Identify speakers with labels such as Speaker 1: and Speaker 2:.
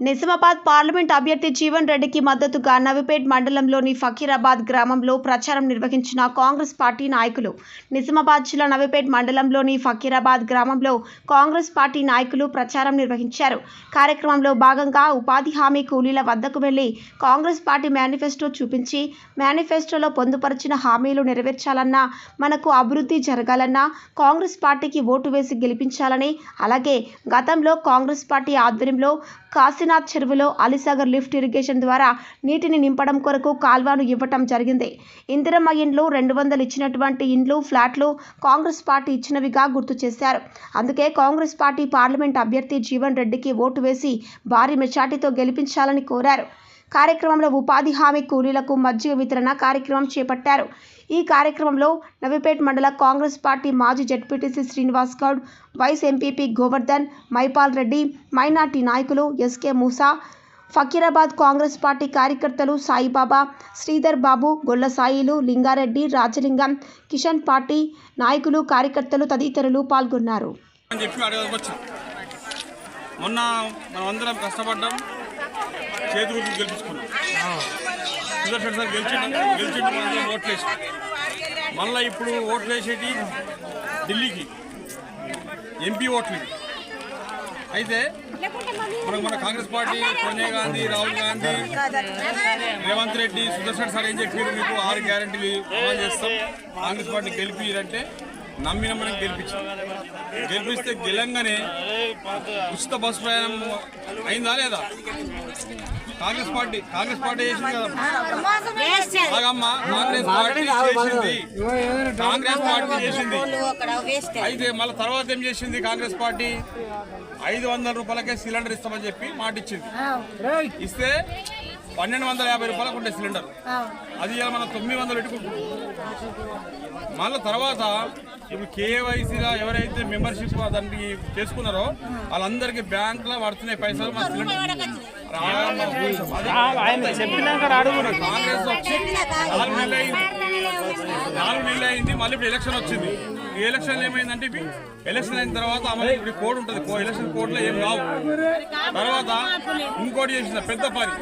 Speaker 1: Nizamabad parliament అభ్యర్థి జీవన్ రెడ్డికి మద్దతుగా నవిపేట్ మండలంలోని ఫకీరాబాద్ గ్రామంలో ప్రచారం నిర్వహించిన కాంగ్రెస్ పార్టీ నాయకులు. నిజామాబాద్ జిల్లా నవిపేట్ మండలంలోని ఫకీరాబాద్ గ్రామంలో కాంగ్రెస్ పార్టీ నాయకులు ప్రచారం నిర్వహించారు. కార్యక్రమంలో భాగంగా ఉపాధి హామీ కూలీల వద్దకు వెళ్ళి కాంగ్రెస్ పార్టీ మేనిఫెస్టో చూపించి మేనిఫెస్టోలో పొందుపరిచిన హామీలు నెరవేర్చాలన్నా మనకు అభివృద్ధి జరగాలన్నా కాంగ్రెస్ పార్టీకి ఓటు వేసి గెలిపించాలని అలాగే గతంలో కాంగ్రెస్ పార్టీ ఆధ్వర్యంలో కాశీనాథ్ చెరువులో అలీసాగర్ లిఫ్ట్ ఇరిగేషన్ ద్వారా నీటిని నింపడం కొరకు కాల్వాను ఇవ్వటం జరిగింది. ఇందిరమ్మ ఇండ్లు రెండు వందలు ఇచ్చినటువంటి ఇండ్లు ఫ్లాట్లు కాంగ్రెస్ పార్టీ ఇచ్చినవిగా గుర్తు చేశారు. అందుకే కాంగ్రెస్ పార్టీ పార్లమెంట్ అభ్యర్థి జీవన్ రెడ్డికి ఓటు వేసి భారీ మెజార్టీతో గెలిపించాలని కోరారు. కార్యక్రమంలో ఉపాధి హామీ కూలీలకు మజ్జిగ వితరణ కార్యక్రమం చేపట్టారు. ఈ కార్యక్రమంలో నవీపేట్ మండల కాంగ్రెస్ పార్టీ మాజీ ZPTC Srinivas Goud vice MPP Govardhan Mypal Reddy minority నాయకులు ఎస్కే మూసా ఫకీరాబాద్ కాంగ్రెస్ పార్టీ కార్యకర్తలు సాయిబాబా శ్రీధర్ బాబు గొల్లసాయిలు లింగారెడ్డి రాజలింగం కిషన్ పార్టీ నాయకులు కార్యకర్తలు తదితరులు పాల్గొన్నారు.
Speaker 2: మొన్న మనం అందరం కష్టపడ్డాం. చేతి గురించి గెలిపించుకున్నాం. సుదర్శన్ సార్ గెలిచిండు గెలిచిండు మనందరం ఓట్లు వేసి మళ్ళీ ఇప్పుడు ఓట్లు వేసేటి ఢిల్లీకి. ఎంపీ ఓట్లు అయితే మనకు మన Congress party Sonia Gandhi Rahul Gandhi Revanth Reddy Sudarshan sir ఏం చెప్పారు మీకు ఆరు గ్యారంటీలు అమలు చేస్తాం. కాంగ్రెస్ పార్టీ గెలిపిరంటే నమ్మిన మనం గెలిపించాం. గెలిపిస్తే గెలంగానే ఉచిత బస్ ప్రయాణం అయిందా లేదా? కాంగ్రెస్ పార్టీ కాంగ్రెస్ పార్టీ చేసింది కదా. కాంగ్రెస్ పార్టీ చేసింది. కాంగ్రెస్ పార్టీ చేసింది. అయితే మళ్ళీ తర్వాత ఏం చేసింది కాంగ్రెస్ పార్టీ? ఐదు వందల రూపాయలకే సిలిండర్ ఇస్తామని చెప్పి మాట ఇచ్చింది ఇస్తే పన్నెండు వందల యాభై రూపాయలకు ఉండే సిలిండర్. అది ఇలా మనం తొమ్మిది వందలు పెట్టుకుంటున్నాం. మళ్ళీ తర్వాత ఇప్పుడు కేవైసీలో ఎవరైతే మెంబర్షిప్ దానికి చేసుకున్నారో వాళ్ళందరికీ బ్యాంకులో పడుతున్నాయి పైసలు మా సిలిండర్. కాంగ్రెస్ వచ్చి నాలుగు నెలలు అయింది. నాలుగు నెలలు అయింది. మళ్ళీ ఇప్పుడు ఎలక్షన్ వచ్చింది. ఈ ఎలక్షన్ ఏమైందంటే ఎలక్షన్ అయిన తర్వాత అమలు ఇప్పుడు కోడ్ ఉంటుంది. కో- ఎలక్షన్ కోడ్లో ఏం రావు. తర్వాత ఇంకోటి చేసిన పెద్ద పని.